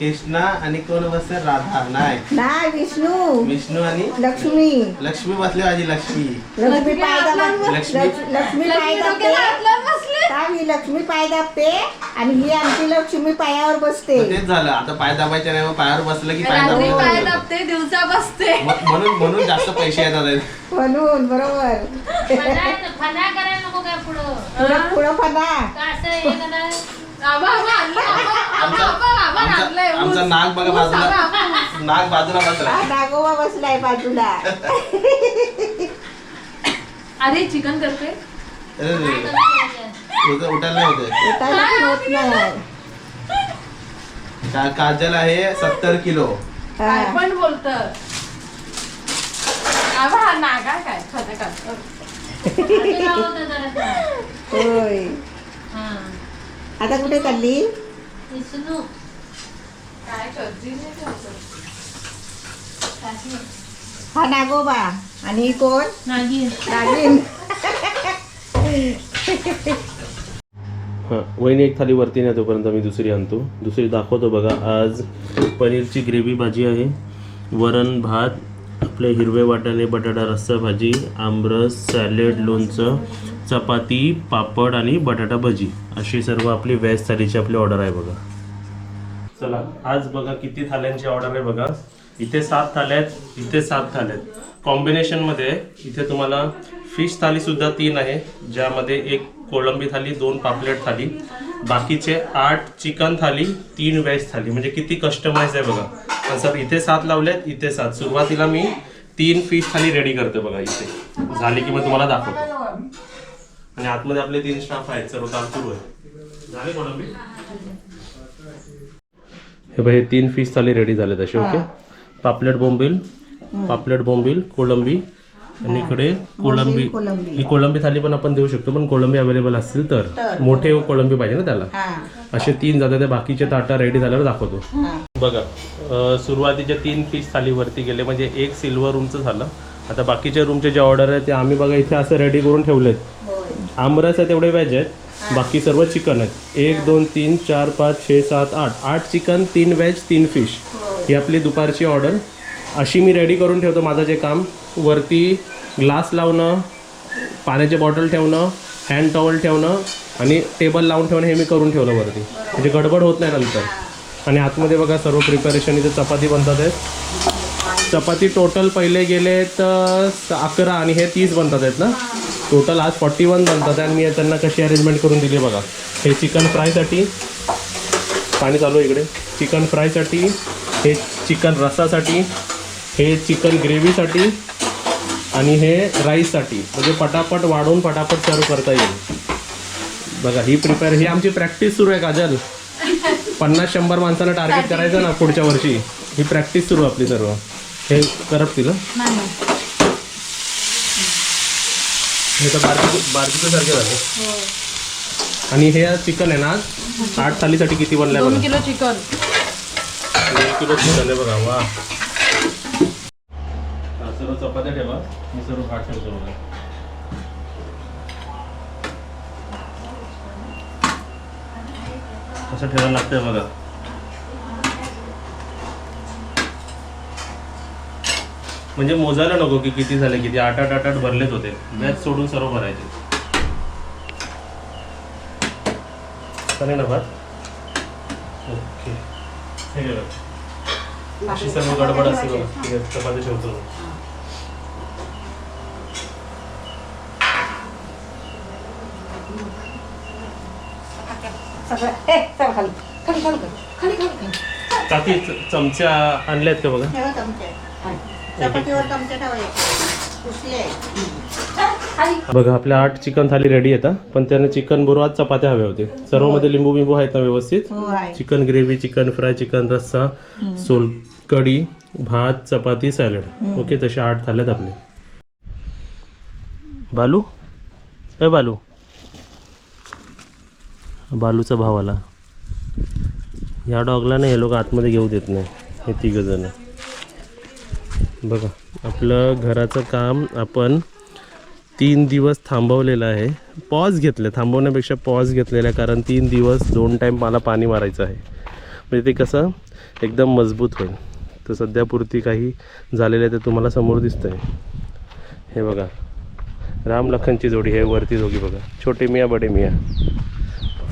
कृष्णा आणि कोण बसते राधा. नाही. नाही विष्णू. विष्णू आणि? लक्ष्मी. लक्ष्मी बसली माझी लक्ष्मी. लक्ष्मी पाय लक्ष्मी. लक्ष- लक्ष्मी पाय दाबते थांब, ही लक्ष्मी पाय दाबते आणि ही आमची लक्ष्मी पायावर बसते. मग तेच झालं. आता पाय दाबायचे नाही मग पायावर बसलं की पाय रात्री पाय दाबते दिवसा बसते. म- म्हणून म्हणून जास्त पैसे येतात. म्हणून बरोबर. फना फना करायला नको काय पुढं? पुढं पुढं फना. का असं हे करा. आमचा नाग बघा बाजूला. नाग बाजूला बसला हा, नागोबा बसलाय बाजूला. अरे चिकन करते. उठ- उठायला नाही होते उठायला पण होत नाही. का- काजल आहे सत्तर किलो. हा. काय पण बोलत. आबा हा नागा काय? खरं का? होय. हा आता कुठे चालली? हा नागोबा. आणि ही कोण? नागिन. नागिन. हां वहिनी एक थाली वरती नाही तोपर्यंत मी दुसरी आणतो. दुसरी दाखवतो बघा. आज पनीरची ग्रेव्ही भाजी आहे. वरण भात आपले हिरवे वाटाणे बटाटा रस्सा भाजी आमरस सॅलेड लोणचं चपाती पापड आणि बटाटा भजी. अशी सर्व आपली व्हेज थालीची आपली ऑर्डर आहे बघा. चला आज बघा किती थाल्यांची ऑर्डर आहे बघा. इथे सात थाल्या आहेत इथे सात थाल्या आहेत. कॉम्बिनेशनमध्ये इथे तुम्हाला फिश थालीसुद्धा तीन आहे ज्यामध्ये एक कोळंबी थाली दोन पापलेट थाली. बाकीचे आठ चिकन थाली तीन व्हेज थाली. म्हणजे किती कस्टमाइज आहे बघा. पण सर इथे सात लावलेत इथे सात. सुरुवातीला मी तीन फिश थाली रेडी करते बघा इथे. झाली की मग तुम्हाला दाखवतो. आणि आतमध्ये आपले तीन स्टाफ आहेत सर्व काम सुरू आहे. झाले हे बघा हे तीन फिश थाली रेडी झाले तसे ओके पापलेट बोंबील पापलेट बोंबील कोळंबी आणि इकडे कोळंबी. कोलंबी ही कोळंबी थाली पण आपण देऊ शकतो पण कोळंबी अवेलेबल असतील तर. मोठे कोळंबी पाहिजे ना त्याला. हा. असे तीन जातात ते बाकीचे ताटा रेडी झाल्यावर दाखवतो. हा. बघा अं, सुरुवातीचे तीन फिश थालीवरती गेले म्हणजे एक सिल्वर रूमचं झालं. आता बाकीच्या रूमचे जे ऑर्डर आहे ते आम्ही बघा इथे असं रेडी करून ठेवलेत. होय आमरस आहे तेवढे व्हेज आहेत. बाकी सर्व चिकन आहेत. एक दोन तीन चार पाच छे सात आठ. आठ चिकन तीन व्हेज तीन फिश ही. आपली दुपारची ऑर्डर अशी मी रेडी करून ठेवतो माझं जे काम. वरती ग्लास लावणं पाण्याची बॉटल ठेवणं हँड टॉवल ठेवणं आणि टेबल लावून ठेवणं हे मी करून ठेवलं वरती. म्हणजे गडबड होत नाही नंतर. आणि आतमध्ये बघा सर्व प्रिपरेशन इथे चपाती बनतात आहेत. चपाती टोटल पहिले गेले तर अकरा आणि हे तीस बनतात आहेत ना? टोटल आज फॉर्टी वन बनतात आणि मी त्यांना कशी अरेंजमेंट करून दिली बघा. हे चिकन फ्रायसाठी पाणी चालू आहे इकडे. चिकन फ्रायसाठी हे चिकन रस्सासाठी हे चिकन ग्रेव्हीसाठी आणि हे राईससाठी म्हणजे पटापट वाढवून पटापट सर्व करता येईल. बघा ही प्रिपेअर ही आमची प्रॅक्टिस सुरू आहे काजल. पन्नास शंभर माणसाला टार्गेट करायचं ना पुढच्या वर्षी. ही प्रॅक्टिस सुरू आपली सर्व. हे करपतील हं? हे तर बारकी सारखे झाले आणि हे चिकन आहे ना आज आठ थालीसाठी किती बनलंय बघा. Kilo chicken. दोन किलो चिकन आहे बघा वा. हा, सर्व चपात्या ठेवा मी सर्व भात ठेवतो बघा. कसं ठेवायला लागतंय बघा. म्हणजे मोजायला नको की किती झाले किती. आठ आठ आठ आठ भरलेच होते. मॅच सोडून सर्व भरायचे. चालेल ना भात? ओके. हे बघा. अशी सर्व गडबड असते बघा. ठीक आहे चपाती ठेवतो सगळं चल खाली. खाली खाली खाली खाली खाली काकी च- चमच्या आणल्यात का बघा? चमचे चपातीवर चमचे ठेवायचे. पुसले बघा आपल्या आठ चिकन थाली रेडी येतात पण त्याने चिकन बरोबर चपात्या हव्या होते सर्वमध्ये लिंबू बिंबू आहेत ना व्यवस्थित? हो आहे. Chicken gravy chicken fry chicken रस्सा सोल कढी भात चपाती सॅलड. ओके तसे आठ थाल्यात आपले. बालू? ए बालू. बालूचा भाव आला. या डॉगला नाही हे लोक आतमध्ये घेऊ देत नाही. हे तिघ जण. बघा आपलं घराचं काम आपण तीन दिवस थांबवलेलं आहे. पॉज घेतलं थांबवण्यापेक्षा पॉज घेतलेला आहे कारण तीन दिवस दोन टाईम मला पाणी मारायचं आहे. म्हणजे ते कसं एकदम मजबूत होईल. तर सध्यापुरती काही झालेलं आहे ते तुम्हाला समोर दिसतं आहे हे बघा राम लखनची जोडी हे वरती जोगी बघा. छोटे मिया बडे मिया.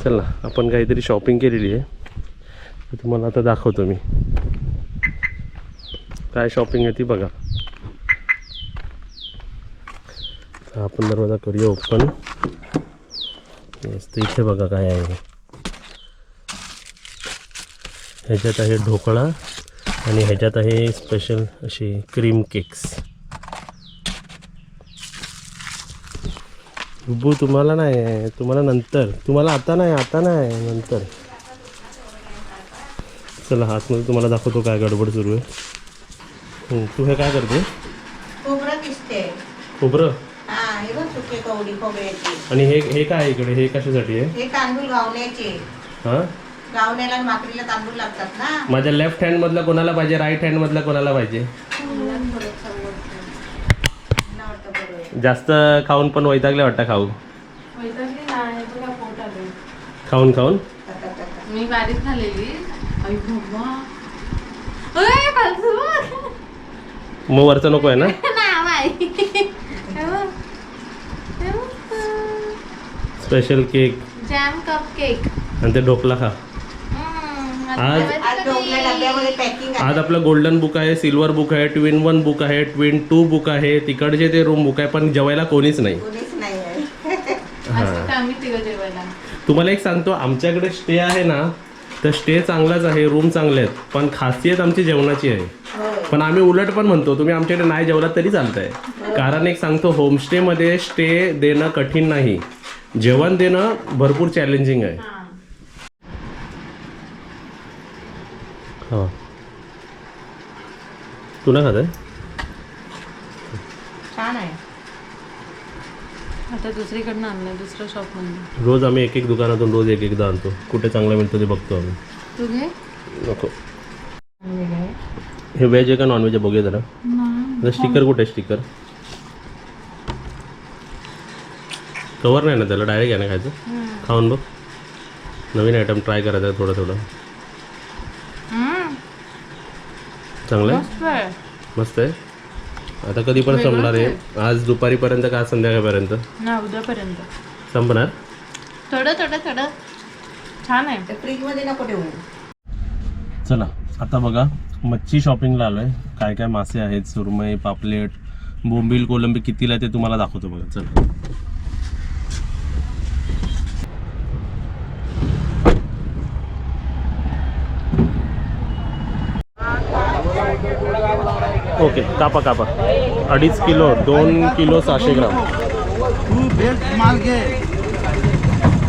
चल ना आपण काहीतरी शॉपिंग केलेली आहे. तुम्हाला आता दाखवतो मी. काय शॉपिंग आहे ती बघा. आपण दरवाजा करूया ओपन इथे बघा काय आहे ह्याच्यात आहे ढोकळा आणि ह्याच्यात आहे स्पेशल अशी क्रीम केक्स बुबू तुम्हाला नाही आहे. तुम्हाला नंतर. तुम्हाला आता नाही आता नाही नंतर. चला हातमध्ये तुम्हाला दाखवतो काय गडबड सुरू आहे. हं, तू हे काय करते? खोबरं किसते. खोबरं? हा हे बघ सुके कवडी खोबऱ्याची. आणि हे हे काय आहे इकडे? हे कशासाठी आहे? हे तांदूळ गावण्याचे. हां? गावण्याला आणि भाकरीला तांदूळ लागतात ना. माझ्या लेफ्ट हँड मधला कोणाला पाहिजे? राईट हँड मधला कोणाला पाहिजे? मला वाटतं बरोबर आहे. जास्त खाऊन पण वैतागले वाटतं खाऊ. वैतागली नाही बघा पोट आलंय. खाऊन खाऊन. मी बारीक झालेली. आई बाबा. मग वरचं नको आहे ना. हे. हे. Special cake jam cup cake आणि ते ढोकला खा. आज- आज आपलं गोल्डन बुक आहे सिल्वर बुक आहे ट्विन वन बुक आहे ट्विन टू बुक आहे तिकडचे ते रूम बुक आहे पण जेवायला कोणीच नाही. कोणीच नाही आहे. आज फक्त आम्ही तिघं जेवायला. तुम्हाला एक सांगतो आमच्याकडे स्टे आहे ना तर स्टे चांगलाच आहे रूम चांगले आहेत पण खासियत आमची जेवणाची आहे. होय पण आम्ही उलट पण म्हणतो तुम्ही आमच्याकडे नाही जेवलात तरी चालतंय. कारण एक सांगतो होमस्टेमध्ये स्टे देणं कठीण नाही. जेवण देणं भरपूर चॅलेंजिंग आहे. हां. तुला खात आहे? छान आहे. आता दुसरीकडनं दुसऱ्या मधून. रोज आम्ही एक एक दुकानातून रोज एक एकदा आणतो. कुठे चांगलं मिळतं ते बघतो आम्ही. तू घे. नको. हे व्हेज आहे का नॉनव्हेज आहे? बघूया जरा. स्टिकर कुठे आहे स्टिकर कवर नाही ना त्याला? डायरेक्ट आहे ना खायचं? खाऊन बघ. नवीन आयटम ट्राय करायचा आहे थोडं थोडं. चांगलं आहे? मस्त आहे. आता कधी पण संपणार आहे. आज दुपारीपर्यंत का आज संध्याकाळपर्यंत? ना उद्यापर्यंत. संपणार? थोडं थोडं थोडं. छान आहे. ते फ्रीजमध्ये नको ठेवू. चला आता बघा. मच्छी शॉपिंगला आलो आहे काय काय मासे आहेत? सुरमई पापलेट बोंबील कोलंबी कितीला ते तुम्हाला दाखवतो बघा. चला. ओके कापा कापा. अडीच किलो दोन किलो सहाशे ग्राम. तू बेस्ट माल घे.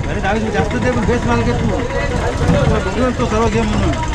अरे दहावीस जास्त दे बेस्ट माल घे तू. तू तो सर्व घे म्हणून.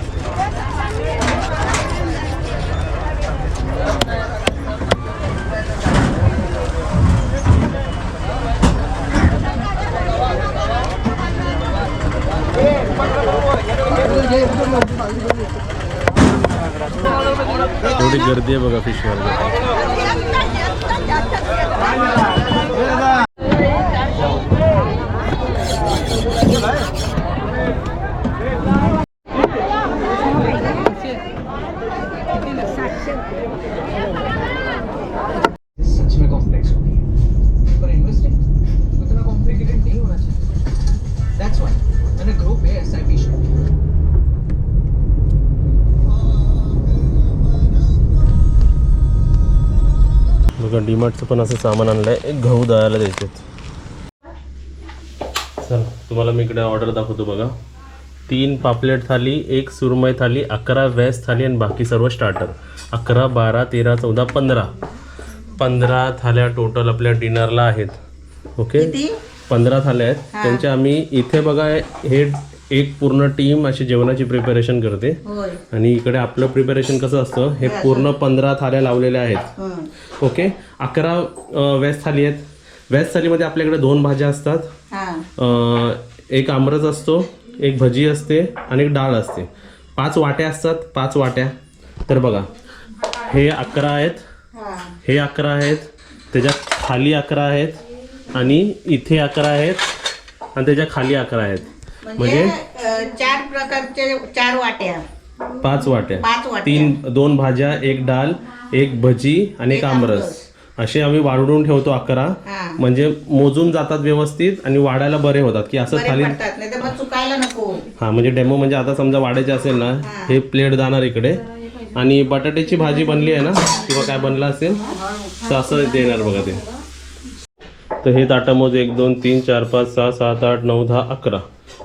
थोडी गर्दी आहे बघा फिश मार्केट डीमार्टचं पण असं सामान आणलं आहे एक गहू दळायला द्यायचे चल तुम्हाला मी इकडे ऑर्डर दाखवतो बघा. तीन पापलेट थाली एक सुरमई थाली अकरा व्हेज थाली आणि बाकी सर्व स्टार्टर अकरा बारा तेरा चौदा पंधरा. पंधरा थाल्या टोटल आपल्या डिनरला आहेत. ओके पंधरा थाल्या आहेत. त्यांच्या आम्ही इथे बघा हे एक पूर्ण टीम अशी जेवणाची प्रिपरेशन करते. आणि इकडे आपलं प्रिपरेशन कसं असतं? हे पूर्ण पंधरा थाल्या लावलेल्या आहेत. ओके अकरा व्हेज थाली आहेत. व्हेज थालीमध्ये आपल्याकडे दोन भाज्या असतात. अं, एक आमरस असतो एक भजी असते आणि एक डाळ असते. पाच वाट्या असतात पाच वाट्या. तर बघा हे अकरा आहेत. हा. हे अकरा आहेत. त्याच्याखाली अकरा आहेत आणि इथे अकरा आहेत आणि त्याच्याखाली अकरा आहेत. म्हणजे म्हणजे अ, चार प्रकारचे चार वाट्या. पाच वाट्या. पाच वाट्या. तीन दोन भाज्या एक डाल एक भजी आणि एक आमरस. असे आम्ही वाढवून ठेवतो अकरा. हा. म्हणजे मोजून जातात व्यवस्थित आणि वाढायला बरे होतात. की असं बरे थाली पडतात नाही तर मग चुकायला नको. हा म्हणजे डेमो म्हणजे आता समजा वाढायचे असेल ना हे. प्लेट जाणार इकडे. आणि बटाट्याची भाजी बनली आहे ना किंवा काय बनलं असेल तर असं देणार बघा ते. तर हे ताटामोज एक दोन तीन चार पाच सहा सात आठ नऊ दहा अकरा.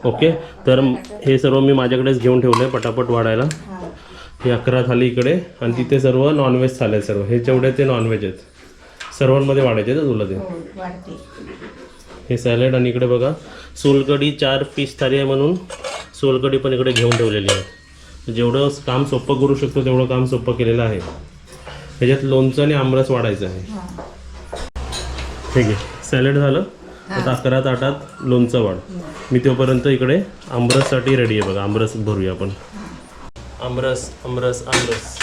ओके? तर हे सर्व मी माझ्याकडेच घेऊन ठेवलं आहे पटापट वाढायला. हे. अकरा थाली इकडे आणि तिथे सर्व नॉनव्हेज थाले सर्व. हे जेवढे ते नॉनव्हेज आहेत. सर्वांमध्ये वाढायचे ना तुला ते? हो, वाढते. हे सॅलड आणि इकडे बघा सोलकडी चार पीस थाली आहे म्हणून सोलकडी पण इकडे घेऊन ठेवलेली आहे. जेवढं काम सोपं करू शकतो तेवढं काम सोपं केलेलं आहे. ह्याच्यात लोणचं आणि आमरस वाढायचं आहे. ठीक आहे. सॅलड झालं. आता अकरा ताटात लोणचं वाढ. मी तोपर्यंत इकडे आमरससाठी रेडी आहे बघा. आमरस भरूया आपण. आमरस आमरस आमरस.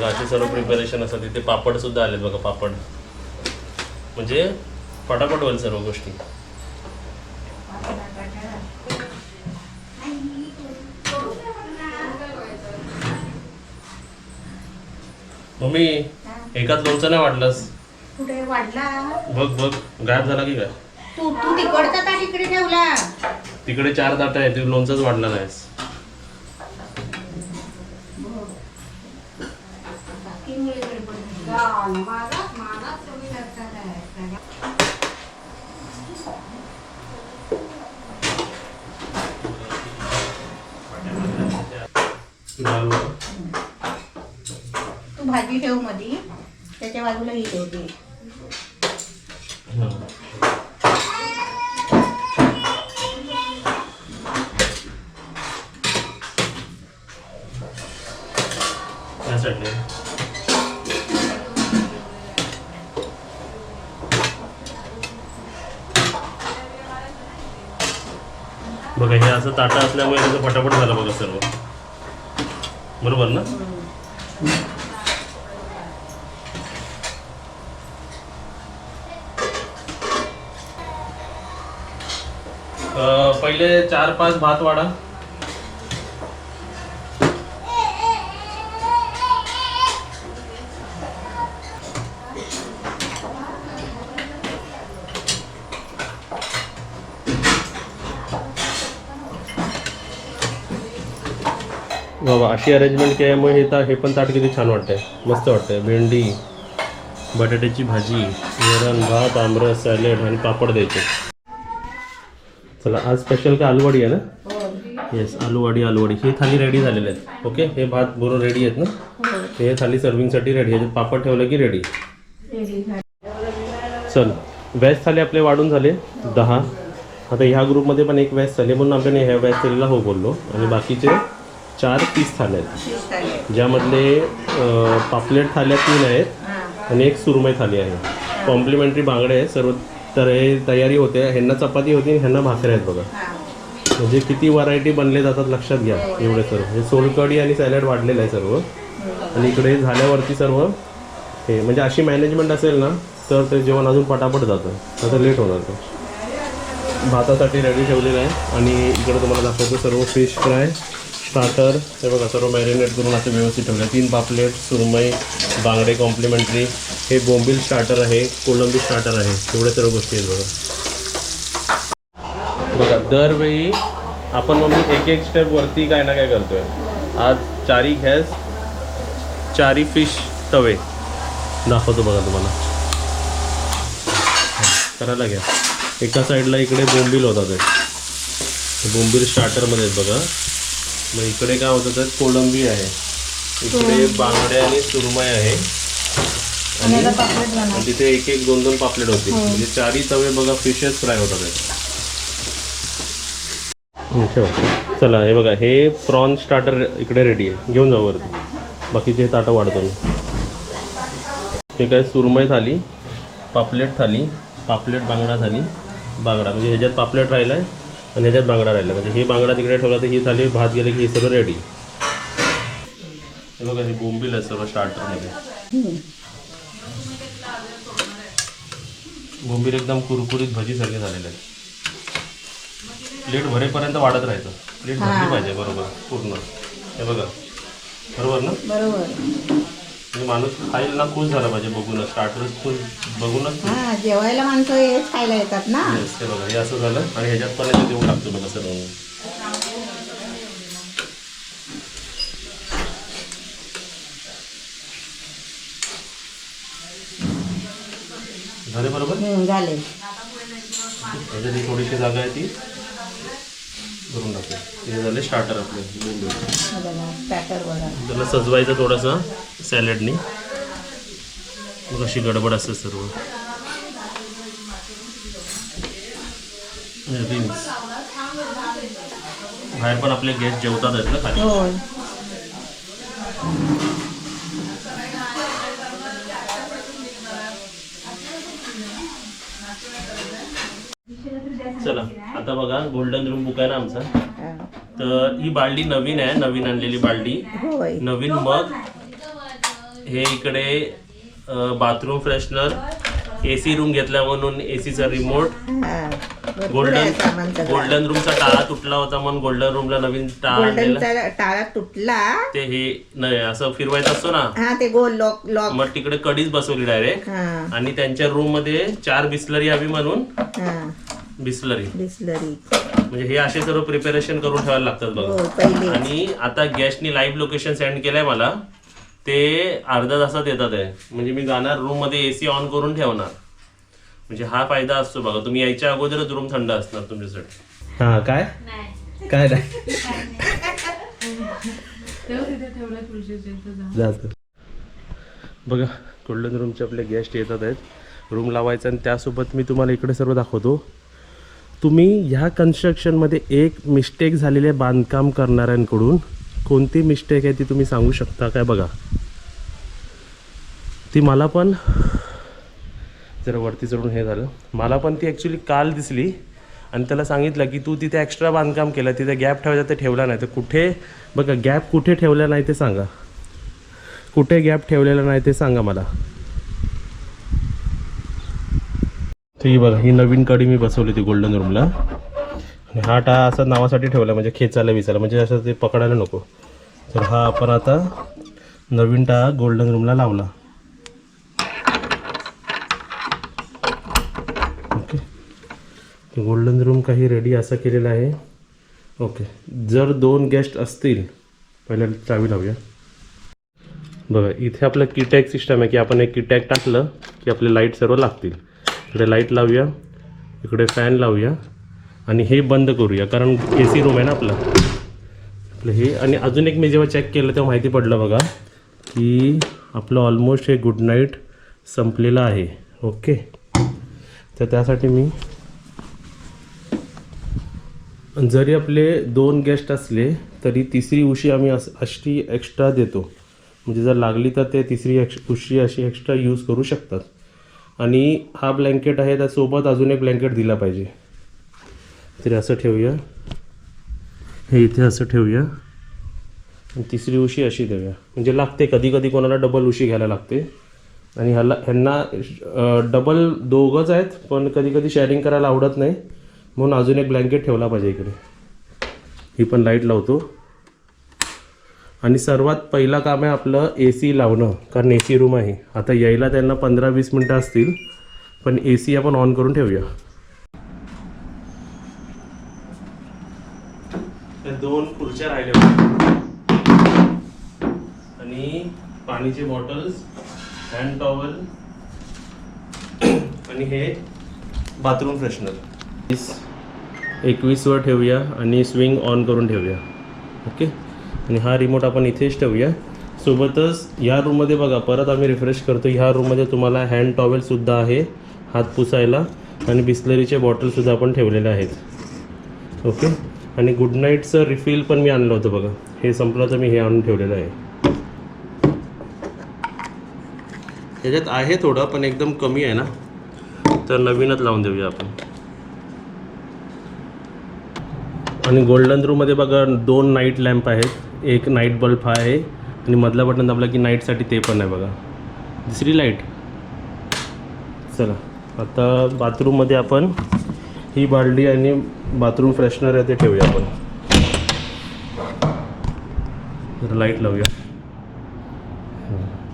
बघा असे सर्व प्रिपरेशन असतात. तिथे पापड सुद्धा आलेत बघा पापड. म्हणजे पटापट होईल सर्व गोष्टी. मम्मी एकाच लोणचं नाही वाटलंस? कुठे वाढला? बघ बघ गायब झाला की काय? तू तू तिकडचा इकडे ठेवला. तिकडे चार ताट आहे ते लोणचंच वाढलं नाहीस तू भाजी ठेव मधी. त्याच्या बाजूला ही ठेवते हं. त्यासाठी. बघा हे असं ताटा असल्यामुळे त्याचं फटाफट झालं बघा सर्व. बरोबर ना? पहिले चार पाच भात वाढा. बाबा अशी अरेंजमेंट केल्यामुळे हे तर हे पण ताट किती छान वाटतंय. मस्त वाटतंय. भेंडी बटाट्याची भाजी वरण भात आमरस सॅलेड आणि पापड द्यायचे. चला आज स्पेशल काय आलूवाडी आहे ना? येस आलूवाडी आलूवाडी. हे थाली रेडी झालेले आहेत. ओके हे भात बरोबर रेडी आहेत ना? हे थाली सर्विंगसाठी रेडी आहे पापड ठेवलं की रेडी चल व्हेज थाली आपले वाढून झाले. दहा. आता ह्या ग्रुपमध्ये पण एक व्हेज थाली म्हणून आपण ह्या व्हेज थालीला हो बोललो. आणि बाकीचे चार पीस थाले आहेत. तीस ज्यामधले पापलेट थाल्या तीन आहेत आणि एक सुरमई थाली आहे. कॉम्प्लिमेंटरी बांगडे आहे सर्व तर हे तयारी होते. ह्यांना चपाती होती आणि ह्यांना भाकऱ्या आहेत बघा. म्हणजे किती व्हरायटी बनले जातात लक्षात घ्या एवढे सर्व. हे सोलकढी आणि सॅलड वाढलेलं आहे सर्व. आणि इकडे झाल्यावरती सर्व हे म्हणजे अशी मॅनेजमेंट असेल ना तर ते जेवण अजून पटापट जातं. आता लेट होणार ते. भातासाठी रेडी ठेवलेलं आहे. आणि इकडे तुम्हाला दाखवतो सर्व फिश फ्राय स्टार्टर हे बघा सर्व मॅरिनेट करून असं व्यवस्थित ठेवलं. तीन पापलेट सुरमई बांगडे कॉम्प्लिमेंटरी हे बोंबील स्टार्टर आहे कोलंबी स्टार्टर आहे. एवढ्या सर्व गोष्टी आहेत बघा. बघा दरवेळी आपण मग एक एक स्टेप वरती काय ना काय करतोय. आज चारी घॅस चारी फिश तवे. दाखवतो बघा तुम्हाला. करायला घ्या. एका साईडला इकडे बोंबील होता ते बोंबील स्टार्टरमध्ये आहेत बघा. मग इकडे काय होतं तर कोलंबी आहे. इकडे बांगडे आणि सुरमई आहे. आणि तिथे एक एक दोन दोन पापलेट होते. म्हणजे चारी तवे बघा फिशेस फ्राय होतात. हं, चला हे बघा हे प्रॉन स्टार्टर इकडे रेडी आहे. घेऊन जाऊ वरती. बाकीचे ताटं वाढतो मी हे काय सुरमई थाली पापलेट थाली पापलेट बांगडा थाली बांगडा. म्हणजे ह्याच्यात पापलेट राहिला आहे आणि ह्याच्यात बांगडा राहिला. म्हणजे ही बांगडा तिकडे ठेवला तर ही थाली भात गेले की हे सगळं रेडी हे बघा हे बोंबील आहे सर्व स्टार्टरमध्ये बोंबील एकदम कुरकुरीत भजीसारखे झालेले आहेत. प्लेट भरेपर्यंत वाढत राहायचं. प्लेट भरली पाहिजे बरोबर पूर्ण. हे बघा. बरोबर ना? बरोबर. म्हणजे माणूस खाईल ना खुश झाला पाहिजे बघूनच. स्टार्टर्स खुश बघूनच हा जेवायला माणसं हेच खायला येतात ना. Yes, बघा हे असं झालं आणि ह्याच्यात पण देऊन टाकतो बघा सर्व. झाले बरोबर? हम्म, झाले. ह्याच्यात ही थोडीशी जागा आहे ती भरून टाकू हे झाले स्टार्टर आपले. बोंबील. हे बघा पॅटर बघा त्याला सजवायचं थोडंसं. सॅलडनी. मग अशी गडबड असते सर्व. रिंग्स बाहेर पण आपले गेस्ट जेवतात आहेत ना खाली. होय. चला आता बघा गोल्डन रूम बुक आहे ना आमचा. तर ही बालडी नवीन आहे नवीन आणलेली बालडी. होय. नवीन मग हे इकडे bathroom freshener A C room घेतला म्हणून ए सीचा रिमोट हा. गोल्डन गोल्डन रूमचा टाळा तुटला होता म्हणून गोल्डन रूमला नवीन टाळा गोल्डनचा टाळा तुटला. ते हे नाही असं फिरवायचं असतो ना. हा ते गोल लॉक लॉक मग तिकडे कडीच बसवली डायरेक्ट हा. आणि त्यांच्या रूममध्ये चार बिस्लरी हवी म्हणून हा. बिस्लरी. बिस्लरी. म्हणजे हे असे सर्व प्रिपरेशन करून ठेवायला लागतात हो बघा पहिले. आणि आता गेस्टनी लाईव्ह लोकेशन सेंड केलंय मला. ते अर्धा तासात येतात आहे. म्हणजे मी जाणार रूममध्ये एसी ऑन करून ठेवणार. म्हणजे हा फायदा असतो बघा. तुम्ही यायच्या अगोदरच रूम थंड असणार तुमच्यासाठी. हा काय? नाही. काय नाही. बघा गोल्डन रूमचे आपले गेस्ट येतात आहेत. रूम लावायचा आणि त्यासोबत मी तुम्हाला इकडे सर्व दाखवतो. तुम्ही ह्या कन्स्ट्रक्शनमध्ये एक मिस्टेक झालेले बांधकाम करणाऱ्यांकडून कोणती मिस्टेक आहे ती तुम्ही सांगू शकता काय बघा? ती मला पण जरा वरती चढून हे झालं. मला पण ती ॲक्च्युली काल दिसली आणि त्याला सांगितलं की तू तिथे एक्स्ट्रा बांधकाम केलं तिथे गॅप ठेवायचा ते ठेवला नाही. तर कुठे बघा गॅप कुठे ठेवला नाही ते सांगा. कुठे गॅप ठेवलेला नाही ते सांगा मला. ती बघा ही नवीन कडी मी बसवली ती गोल्डन रूमला आणि हा टा असं नावासाठी ठेवला म्हणजे खेचायला विचारला म्हणजे असं ते पकडायला नको. तर हा आपण आता नवीन टा गोल्डन रूमला लावला. ओके गोल्डन रूम काही रेडी असा केलेला आहे. ओके जर दोन गेस्ट असतील पहिल्या चावी लावूया. बघा इथे आपलं किटॅक सिस्टम आहे की आपण एक किटॅक टाकलं की आपले लाइट सर्व लागतील. इकडे लाइट लावूया. इकडे फॅन लावूया. आणि हे बंद करूया कारण ए सी रूम आहे ना आपलं. आपलं हे आणि अजून एक मी जेव्हा चेक केलं तेव्हा माहिती पडलं बघा की आपलं ऑलमोस्ट हे गुड नाईट संपलेलं आहे. ओके तर त्यासाठी मी जरी आपले दोन गेस्ट असले तरी तिसरी उशी आम्ही अस अशी एक्स्ट्रा देतो. म्हणजे जर लागली तर ते तिसरी एक्श उशी अशी एक्स्ट्रा यूज करू शकतात. आणि हा ब्लँकेट आहे त्यासोबत अजून एक ब्लँकेट दिला पाहिजे. तरी असं ठेवूया. हे इथे असं ठेवूया. आणि तिसरी उशी अशी देऊया. म्हणजे लागते कधी कधी कोणाला डबल उशी घ्यायला लागते. आणि ह्याला ह्यांना डबल दोघंच आहेत पण कधी कधी शेअरिंग करायला आवडत नाही. म्हणून अजून एक ब्लँकेट ठेवला पाहिजे इकडे. ही पण लाइट लावतो. आणि सर्वात पहिलं काम आहे आपलं ए सी लावणं कारण ए सी रूम आहे. आता यायला त्यांना पंधरा वीस मिनटं असतील पण ए सी आपण ऑन करून ठेवूया. दोन खुर्च्या राहिल्या होत्या. आणि पाणीचे बॉटल्स हँड टॉवल आणि हे बाथरूम फ्रेशनर एकवीसवर ठेवूया आणि स्विंग ऑन करून ठेवूया. ओके आणि हा रिमोट आपण इथेच ठेवूया. सोबतच या रूममध्ये बघा परत आम्ही रिफ्रेश करतो. ह्या रूममध्ये तुम्हाला हँड टॉवेलसुद्धा आहे हात पुसायला. आणि बिस्लरीचे बॉटलसुद्धा आपण ठेवलेले आहेत. ओके आणि गुड नाईटचं रिफिल पण मी आणलं होतं बघा. हे संपलं तर मी हे आणून ठेवलेलं आहे. त्याच्यात आहे थोडं पण एकदम कमी आहे ना. तर नवीनच लावून देऊया आपण. आणि गोल्डन रूममध्ये बघा दोन नाईट लॅम्प आहेत. एक नाईट बल्ब आहे. आणि मधला बटन दाबला की नाईटसाठी ते पण आहे बघा. दुसरी लाइट चला. आता बाथरूममध्ये आपण ही बालडी आणि बाथरूम फ्रेशनर आहे ते ठेवूया आपण. जरा लाइट लावूया.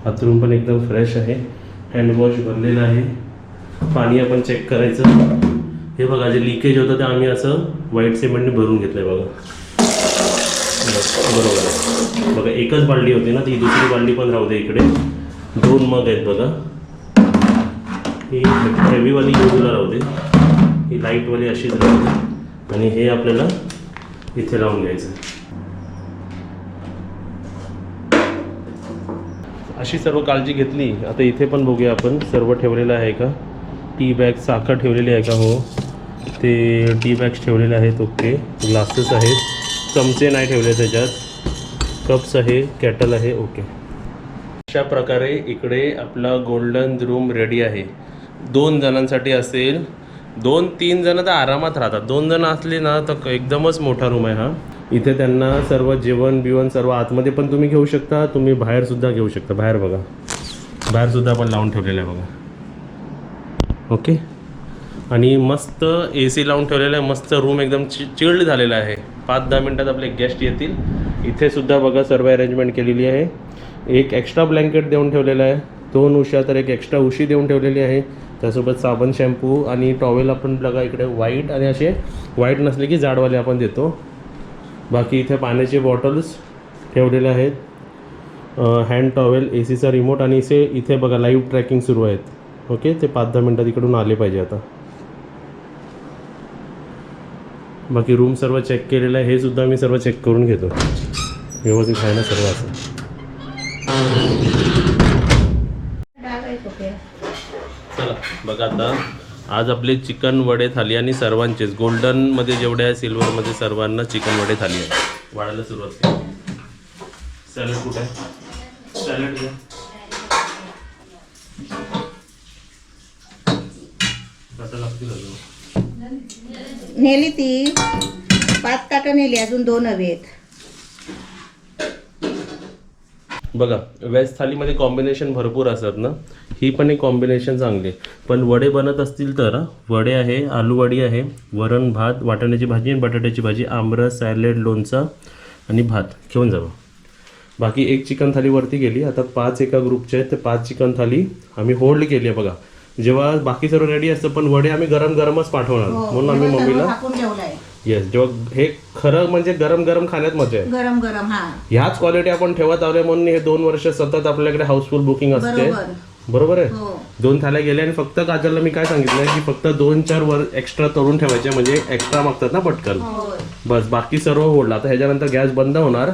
बाथरूम पण एकदम फ्रेश आहे. हँडवॉश भरलेलं आहे. पाणी आपण चेक करायचं. हे बघा जे लिकेज होतं ते आम्ही असं व्हाईट सिमेंटने भरून घेतलं आहे बघा. बरोबर आहे. बघा एकच बालडी होती ना ती दुसरी बालडी पण राहू दे इकडे. दोन मग आहेत बघा. ही हेवीवाली यूजला राहू दे. ही लाईटवाली अशीच राहते आणि हे आपल्याला इथे लावून घ्यायचं. अशी सर्व काळजी घेतली. आता इथे पण बघूया आपण. सर्व ठेवलेलं आहे का? टी बॅग साखर ठेवलेली आहे का? हो. ते टी बॅग्स ठेवलेले आहेत. ओके. ग्लासेस आहेत. चमचे नाही ठेवले त्याच्यात. कप्स आहे. कॅटल आहे. ओके. अशा प्रकारे इकडे आपला गोल्डन रूम रेडी आहे. दोन जणांसाठी असेल. दोन तीन जण तर आरामात राहतात. दोन जण असले ना तर एकदमच मोठा रूम आहे हा. इथे त्यांना सर्व जेवण बिवण सर्व आतमध्ये पण तुम्ही घेऊ शकता. तुम्ही बाहेरसुद्धा घेऊ शकता. बाहेर बघा. बाहेरसुद्धा आपण लावून ठेवलेलं आहे बघा. ओके आणि मस्त ए सी लावून ठेवलेलं आहे. मस्त रूम एकदम चि चिल्ड झालेला आहे. पाच दहा मिनटात आपले गेस्ट येतील. इथे सुद्धा बघा सर्व अरेंजमेंट केलेली आहे. एक एक्स्ट्रा ब्लँकेट देऊन ठेवलेलं आहे. दोन उशा तर एक एक्स्ट्रा उशी देऊन ठेवलेली आहे. त्यासोबत साबण शॅम्पू आणि टॉवेल आपण बघा इकडे व्हाईट आणि असे व्हाईट नसले की जाडवाले आपण देतो. बाकी इथे पाण्याचे बॉटल्स ठेवलेले आहेत. हँड टॉवेल ए सीचा रिमोट आणि इथे इथे बघा लाईव्ह ट्रॅकिंग सुरू आहेत. ओके ते पाच दहा मिनटात इकडून आले पाहिजे आता. बाकी रूम सर्व चेक केलेलं आहे. हे सुद्धा मी सर्व चेक करून घेतो. व्यवस्थित आहे ना सर्व असं चला बघा आता. आज आपले चिकन वडे थाली आणि सर्वांचेच. गोल्डनमध्ये जेवढे आहे सिल्वरमध्ये सर्वांना चिकन वडे थाली आहे. वाढायला सुरुवात केली. सॅलड कुठे आहे? सॅलड घ्या. लागतील अजून? नेली ती. पाच ताटं नेली अजून दोन हवे आहेत. बघा व्हेज थालीमध्ये कॉम्बिनेशन भरपूर असतात ना? ही पण एक कॉम्बिनेशन चांगली आहे. पण वडे बनत असतील तर हं, वडे आहे आलू वडी आहे वरण भात वाटाण्याची भाजी आणि बटाट्याची भाजी आमरस सॅलेड लोणचा आणि भात. घेऊन जावं बाकी एक चिकन थाली वरती गेली. आता पाच एका ग्रुपचे आहेत. ते पाच चिकन थाली आम्ही होल्ड केली आहे बघा. जेव्हा बाकी सर्व रेडी असतं पण वडे आम्ही गरम गरमच पाठवणार म्हणून आम्ही मम्मीला येस जेव्हा हे खरं म्हणजे गरम गरम खाण्यात मजा आहे. गरम गरम हा. ह्याच क्वालिटी आपण ठेवत आलोय म्हणून हे दोन वर्ष सतत आपल्याकडे हाऊसफुल बुकिंग असते. बरोबर. बरोबर आहे? हो. दोन थाल्या गेल्या आणि फक्त काजलला मी काय सांगितलंय की फक्त दोन चार वर एक्स्ट्रा तळून ठेवायचे म्हणजे एक्स्ट्रा मागतात ना पटकन. होय. बस बाकी सर्व होल्ड आता ह्याच्यानंतर गॅस बंद होणार.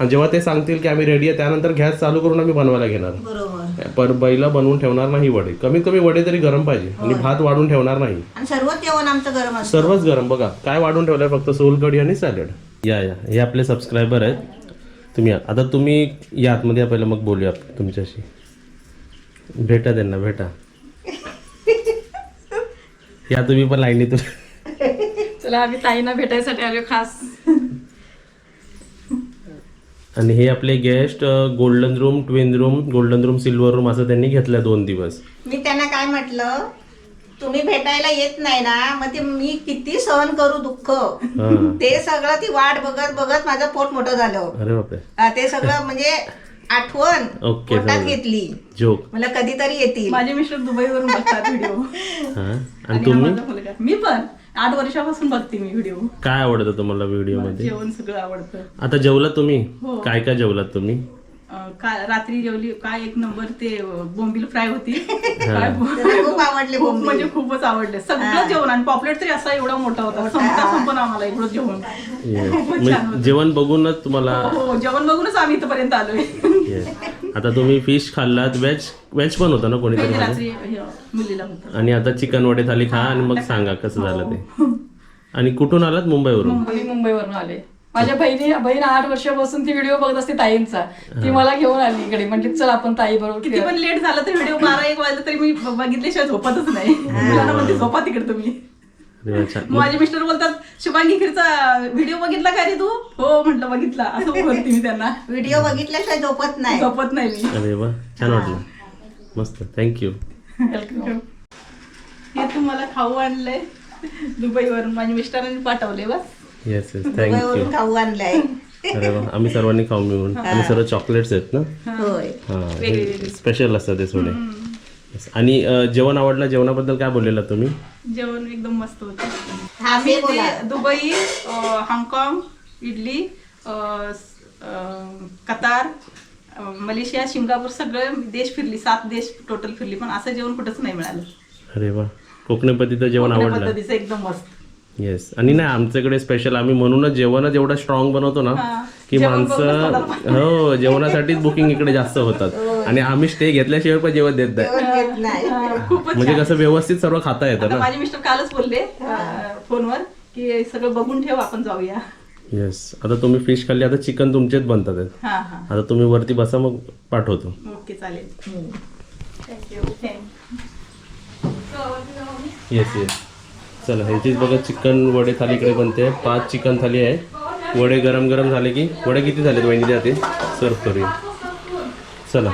आणि जेव्हा ते सांगतील की आम्ही रेडी आहे त्यानंतर गॅस चालू करून आम्ही बनवायला घेणार. बरोबर. पर बैला बनवून ठेवणार नाही वडे. कमीत कमी वडे तरी गरम पाहिजे आणि भात वाढून ठेवणार नाही. आणि जेवण आमचं गरम असतं. सर्वच गरम. बघा काय वाढून ठेवलंय फक्त सोलकढी आणि सॅलड. या या. हे आपले सबस्क्रायबर आहेत. तुम्ही या. आता तुम्ही या आतमध्ये या पहिलं मग बोलूया तुमच्याशी. भेटा त्यांना भेटा. या तुम्ही पण लाईनीतून. चला आम्ही ताईंना भेटायसाठी आलो खास. आणि हे आपले guest golden room twin room golden room silver room असं त्यांनी घेतलं दोन दिवस. मी त्यांना काय म्हटलं तुम्ही भेटायला येत नाही ना मग ते मी किती सहन करू दुःख. ते सगळं ती वाट बघत बघत माझं पोट मोठं झालं. अरे बापरे. आ, ते सगळं म्हणजे आठवण ओके, पोटात. घेतली. जोक. मला कधीतरी येतील. माझे मिस्टर दुबईवरून बघतात व्हिडिओ. हां. आणि तुम्ही? मी पण. आठ वर्षापासून बघते मी व्हिडिओ. काय आवडतं तुम्हाला व्हिडिओमध्ये जेवण सगळं आवडतं. आता जेवलात तुम्ही? हो. काय काय जेवलात तुम्ही? अं, काय रात्री जेवली काय एक नंबर ते अं, बोंबील फ्राय होती. काय त्याला खूप आवडले खूप बोंबील. म्हणजे खूपच आवडले. सगळं जेवण आणि पॉपलेट तरी असा एवढा मोठा होता. संपता संपण आम्हाला एवढं जेवण. Yes. म्हणजे. जेवण बघूनच तुम्हाला हो जेवण बघूनच आम्ही इथपर्यंत आलोय. Yes. आता तुम्ही फिश खाल्लात. व्हेज व्हेज पण होतं ना कोणीतरी म्हणजे मध्ये? रात्री हे, मुलीला होतं आणि आता चिकन वडे थाली खा आणि मग सांगा कसं झालं ते. आणि कुठून आलात? मुंबईवरून? मुंबई. मुंबईवरून आले. माझ्या बहिणी बहीण आठ वर्षापासून ती व्हिडिओ बघत असते ताईंचा. ती मला घेऊन आली इकडे. म्हणजे चल आपण ताई बरोबर किती पण लेट झालं तर व्हिडिओ बारा एक वाजले तरी मी बघितल्याशिवाय झोपतच नाही. म्हणते झोपा तिकडे तुम्ही. अरे. माझे मिस्टर बोलतात शुभांगी खिरचा व्हिडिओ बघितला का रे तू? हो म्हटलं बघितला. असं बोलते मी त्यांना. व्हिडिओ बघितल्याशिवाय झोपत नाही. झोपत नाही मी. अरे वा छान वाटलं. मस्त. थँक्यू वेलकम हे तुम्हाला खाऊ आणलंय. दुबईवरून माझ्या मिस्टरांनी पाठवले बस. येस येस थँक्यू खाऊ आणलाय. अरे वा आम्ही सर्वांनी खाऊ मिळून. आणि सर्व चॉकलेट्स आहेत ना? होय. हा स्पेशल असतात ते थोडे. आणि जेवण आवडलं जेवणाबद्दल काय बोललेला तुम्ही? जेवण एकदम मस्त होतं. आम्ही दुबई हाँगकाँग इडली कतार मलेशिया सिंगापूर सगळे देश फिरली सात देश टोटल फिरली पण असं जेवण कुठंच नाही मिळालं. अरे वा. कोकणी पद्धतीचं जेवण आवडलं. पद्धतीचं एकदम मस्त. येस आणि नाही आमच्याकडे स्पेशल आम्ही म्हणूनच जेवणच एवढं स्ट्रॉंग बनवतो ना हा. की माणसं हो जेवणासाठीच बुकिंग इकडे जास्त होतात. आणि आम्ही स्टे घेतल्याशिवाय पण जेवण देत नाही. म्हणजे कसं व्यवस्थित सर्व खाता येतं ना. माझे मिस्टर कालच बोलले फोनवर की सगळं बघून ठेव आपण जाऊया. येस आता तुम्ही फिश खाल्ली आता चिकन तुमचेच बनतात. हा हा. आता तुम्ही वरती बसा मग पाठवतो. ओके चालेल. थँक्यू येस येस चला ह्याचीच बघा चिकन वडे थाली इकडे बनते. पाच चिकन थाली आहे. वडे गरम गरम झाले की वडे किती झालेत वहिनी ते सर्व करूया चला.